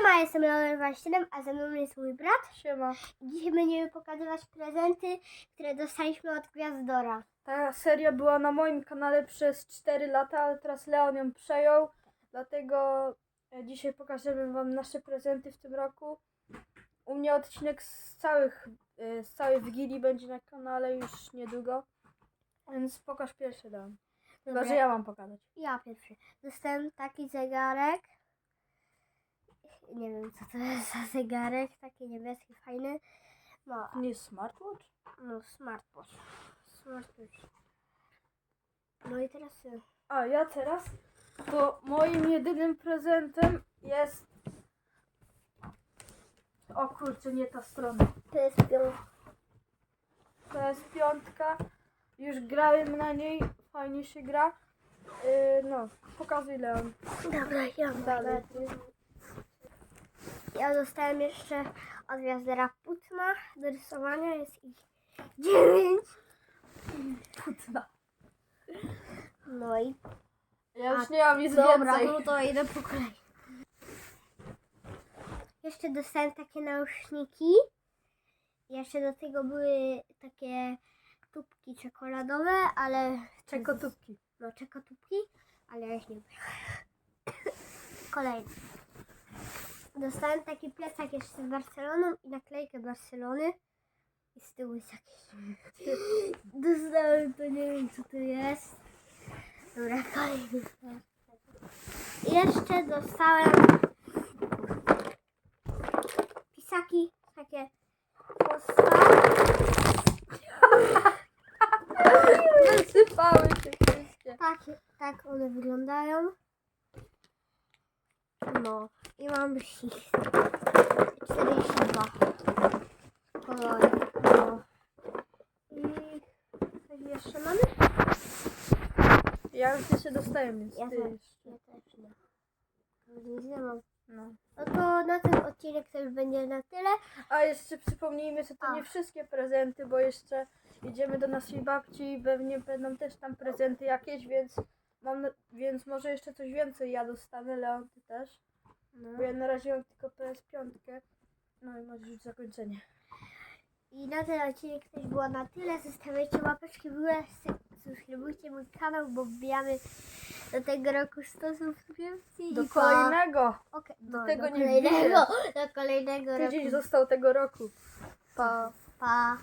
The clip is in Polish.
Siema, jestem Leonel 27, a ze mną jest mój brat. Siema. Dzisiaj będziemy pokazywać prezenty, które dostaliśmy od Gwiazdora. Ta seria była na moim kanale przez 4 lata, ale teraz Leon ją przejął. Dlatego e, dzisiaj pokażemy Wam nasze prezenty w tym roku. U mnie odcinek z całych, e, z całej Wigilii będzie na kanale już niedługo. Więc pokaż pierwszy Leon. Chyba, że ja mam pokazać. ja pierwszy. Dostałem taki zegarek. Nie wiem, co to jest za zegarek. Taki niebieski, fajny. No, nie smartwatch? no smartwatch. Smartwatch. No i teraz ty. A ja teraz, to moim jedynym prezentem jest... O kurczę, nie ta strona. To jest piąt. To jest piątka. Już grałem na niej. Fajnie się gra. Yy, no, pokazuj Leon. Dobra, ja Dalej. Ja dostałem jeszcze od Gwiazdora Putma do rysowania. Jest ich dziewięć. Putna. No i Ja już nie mam nic Dobra, więcej. no to idę po kolei. Jeszcze dostałem takie nauszniki. Jeszcze do tego były takie tubki czekoladowe, ale... Czekotubki. No, czekotubki, ale ja ich nie lubię. Kolejny. Dostałem taki plecak jeszcze z Barceloną i naklejkę Barcelony. I z tyłu jest jakiś... Dostałem to, nie wiem co to jest. Dobra, kolejny. Jeszcze dostałem pisaki, takie posta. Wysypały się wszystkie. Tak, tak one wyglądają. No i mam ich 42 kolory. No. I coś jeszcze mamy? Ja już jeszcze dostałem, więc Ja ty też. jeszcze. Ja też nie. Nic nie mam. No. No to na ten odcinek to już będzie na tyle. A jeszcze przypomnijmy, że to A. nie wszystkie prezenty, bo jeszcze idziemy do naszej babci i pewnie będą też tam prezenty jakieś, więc mam, więc może jeszcze coś więcej ja dostanę, Leon, ty też. No. Bo ja na razie mam tylko PS5. No i może już zakończenie. I na ten odcinek też było na tyle. Zostawiajcie łapeczki w górę, subskrybujcie mój kanał, bo wbijamy do tego roku 100 subskrypcji. Do i pa. kolejnego! Okej, Do no, tego do nie kolejnego, wbijesz. do kolejnego Tydzień roku. został tego roku. Pa. pa.